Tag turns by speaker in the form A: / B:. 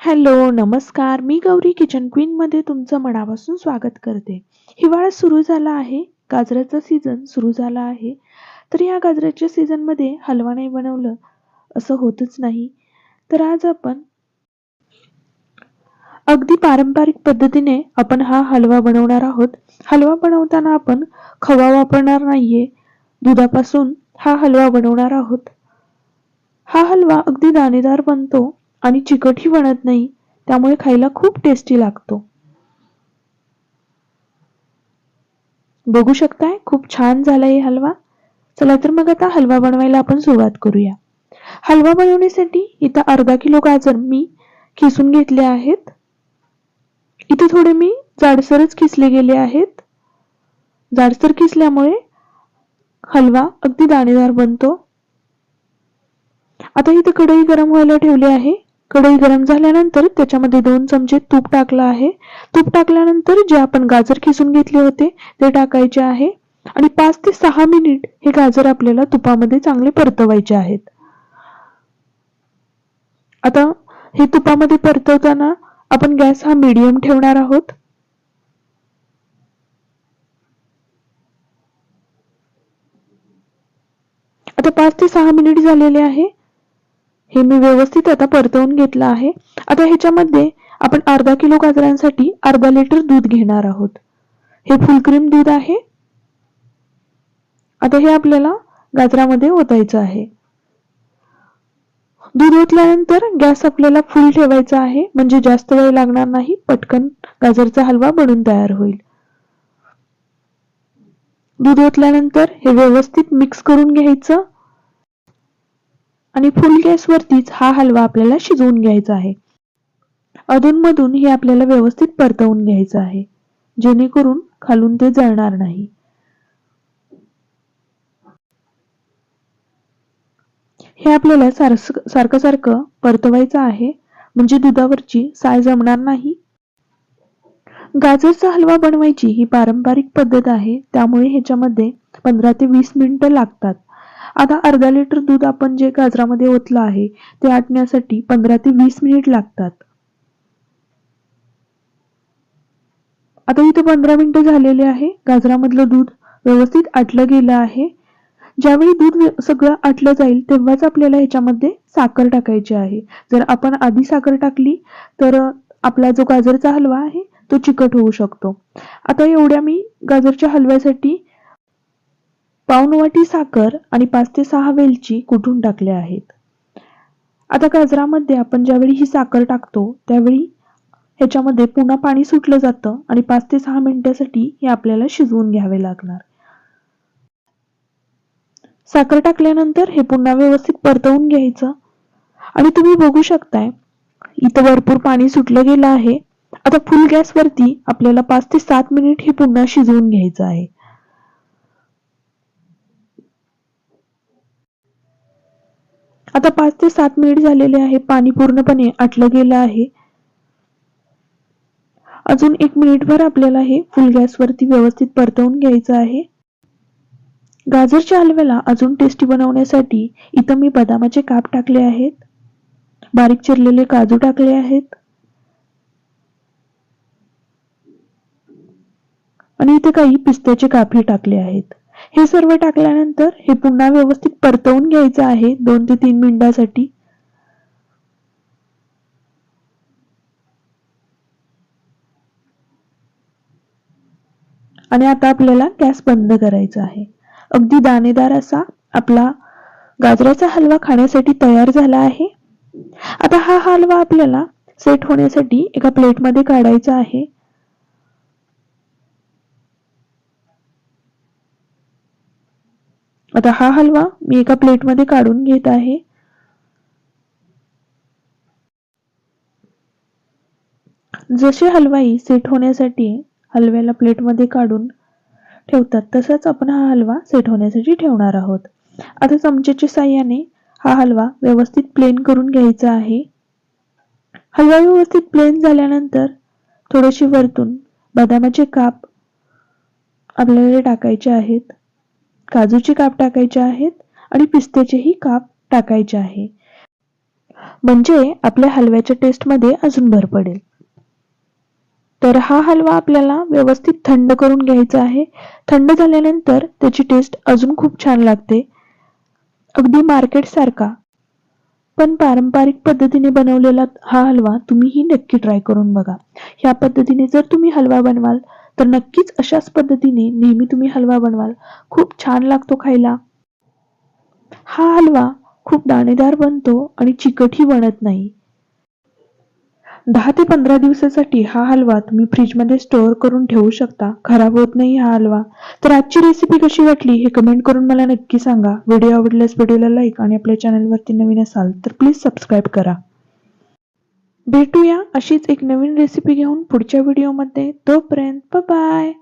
A: Hello नमस्कार. मी Gauri kitchen क्वीनमध्ये तुमचं मनापासून स्वागत करते. हिवाळा सुरू झाला आहे. गाजराचा सीझन सुरू झाला आहे. तर या गाजराच्या सीझनमध्ये हलवा नाही बनवलं असं होतच नाही. तर आज आपण अगदी पारंपरिक पद्धतीने आपण हा हलवा बनवणार आहोत. हलवा बनवताना आपण खवा वापरणार नाहीये. दुधापासून हा हलवा बनवणार आहोत. हा हलवा अगदी दाणेदार बनतो. आणि चिकटही बनत नाही. त्यामुळे खायला खूप टेस्टी लागतो. बघू शकताय खूप छान झालाय हलवा. चला तर मग आता हलवा बनवायला आपण सुरुवात करूया. हलवा बनवण्यासाठी इथं अर्धा किलो गाजर मी खिसून घेतले आहेत. इथे थोडे मी जाडसरच खिसले गेले आहेत. जाडसर खिसल्यामुळे हलवा अगदी दाणेदार बनतो. आता इथे कढई गरम व्हायला ठेवली आहे. कढई गरम झाल्यानंतर त्याच्यामध्ये दोन चमचे तूप टाकलं आहे. तूप टाकल्यानंतर जे आपण गाजर खिसून घेतले होते ते टाकायचे आहे. आणि पाच ते सहा मिनिट हे गाजर आपल्याला तुपामध्ये चांगले परतवायचे आहेत. आता हे तुपामध्ये परतवताना आपण गॅस हा मीडियम ठेवणार आहोत. आता पाच ते सहा मिनिट झालेले आहे. हे मी व्यवस्थित आता परतवून घेतलं आहे. आता ह्याच्यामध्ये आपण अर्धा किलो गाजरांसाठी अर्धा लिटर दूध घेणार आहोत. हे फुलक्रीम दूध आहे. आता हे आपल्याला गाजरामध्ये ओतायचं आहे. दूध ओतल्यानंतर गॅस आपल्याला फुल ठेवायचा आहे. म्हणजे जास्त वेळ लागणार नाही. पटकन गाजरचा हलवा बनून तयार होईल. दूध ओतल्यानंतर हे व्यवस्थित मिक्स करून घ्यायचं. आणि फुल गॅसवरतीच हा हलवा आपल्याला शिजवून घ्यायचा आहे. अधूनमधून हे आपल्याला व्यवस्थित परतवून घ्यायचं आहे. जेणेकरून खालून ते जळणार नाही. हे आपल्याला सारखं सारखं परतवायचं आहे. म्हणजे दुधावरची साय जमणार नाही. गाजरचा हलवा बनवायची ही पारंपरिक पद्धत आहे. त्यामुळे ह्याच्यामध्ये पंधरा ते वीस मिनिटं लागतात. आता अर्धा लिटर दूध आपण जे गाजरामध्ये ओतलं आहे ते आटण्यासाठी पंधरा ते वीस मिनिट लागतात. आता इथे पंधरा मिनिटं झालेले आहे. गाजरामधलं दूध व्यवस्थित आटलं गेलं आहे. ज्यावेळी दूध सगळं आटलं जाईल तेव्हाच आपल्याला ह्याच्यामध्ये साखर टाकायची आहे. जर आपण आधी साखर टाकली तर आपला जो गाजरचा हलवा आहे तो चिकट होऊ शकतो. आता एवढ्या मी गाजरच्या हलव्यासाठी पाऊन वाटी साखर आणि पाच ते सहा वेलची कुठून टाकल्या आहेत? आता गाजरामध्ये आपण ज्यावेळी ही साखर टाकतो त्यावेळी ह्याच्यामध्ये पुन्हा पाणी सुटलं जातं आणि पाच ते सहा मिनिटासाठी हे आपल्याला शिजवून घ्यावे लागणार. साखर टाकल्यानंतर हे पुन्हा व्यवस्थित परतवून घ्यायचं. आणि तुम्ही बघू शकताय इथं भरपूर पाणी सुटलं गेलं आहे. आता फुल गॅसवरती आपल्याला पाच ते सात मिनिट हे पुन्हा शिजवून घ्यायचं आहे. आता पाच ते सात मिनिट झालेले आहे. पाणी पूर्णपणे आटलं गेलं आहे. अजून एक मिनिटभर आपल्याला हे फुल गॅसवरती व्यवस्थित परतवून घ्यायचं आहे. गाजरच्या हलव्याला अजून टेस्टी बनवण्यासाठी इथं मी बदामाचे काप टाकले आहेत. बारीक चिरलेले काजू टाकले आहेत. आणि इथे काही पिस्त्याचे कापही टाकले आहेत. हे सर्व टाकल्यानंतर हे पुन्हा व्यवस्थित परतवून घ्यायचं आहे दोन ते तीन मिनिटासाठी. आणि आता आपल्याला गॅस बंद करायचा आहे. अगदी दाणेदार असा आपला गाजराचा हलवा खाण्यासाठी तयार झाला आहे. आता हा हलवा आपल्याला सेट होण्यासाठी एका प्लेटमध्ये काढायचा आहे. आता हा हलवा मी एका प्लेटमध्ये काढून घेत आहे. जसे हलवाई सेट होण्यासाठी हलव्याला प्लेटमध्ये काढून ठेवतात तसाच आपण हा हलवा सेट होण्यासाठी ठेवणार आहोत. आता चमच्याच्या साह्याने हा हलवा व्यवस्थित प्लेन करून घ्यायचा आहे. हलवा व्यवस्थित प्लेन झाल्यानंतर थोडेसे वरतून बदामाचे काप आपल्याला टाकायचे आहेत. काजूचे काप टाकायचे आहेत आणि पिस्त्याचेही काप टाकायचे आहे. म्हणजे आपल्या हलव्याच्या टेस्टमध्ये अजून भर पडेल. तर हा हलवा आपल्याला व्यवस्थित थंड करून घ्यायचा आहे. थंड झाल्यानंतर त्याची टेस्ट अजून खूप छान लागते. अगदी मार्केट सारखा. पण पारंपरिक पद्धतीने बनवलेला हा हलवा तुम्हीही नक्की ट्राय करून बघा. ह्या पद्धतीने जर तुम्ही हलवा बनवाल तर नक्कीच अशाच पद्धतीने नेहमी तुम्ही हलवा बनवाल. खूप छान लागतो खायला. हा हलवा खूप दाणेदार बनतो आणि चिकटही बनत नाही. दहा ते पंधरा दिवसासाठी हा हलवा तुम्ही फ्रीजमध्ये स्टोअर करून ठेवू शकता. खराब होत नाही हा हलवा. तर आजची रेसिपी कशी वाटली हे कमेंट करून मला नक्की सांगा. व्हिडिओ आवडल्यास व्हिडिओला लाईक आणि आपल्या चॅनलवरती नवीन असाल तर प्लीज सबस्क्राईब करा. भेटूया अशीच एक नवीन रेसिपी घेऊन पुढच्या व्हिडिओमध्ये तोपर्यंत बाय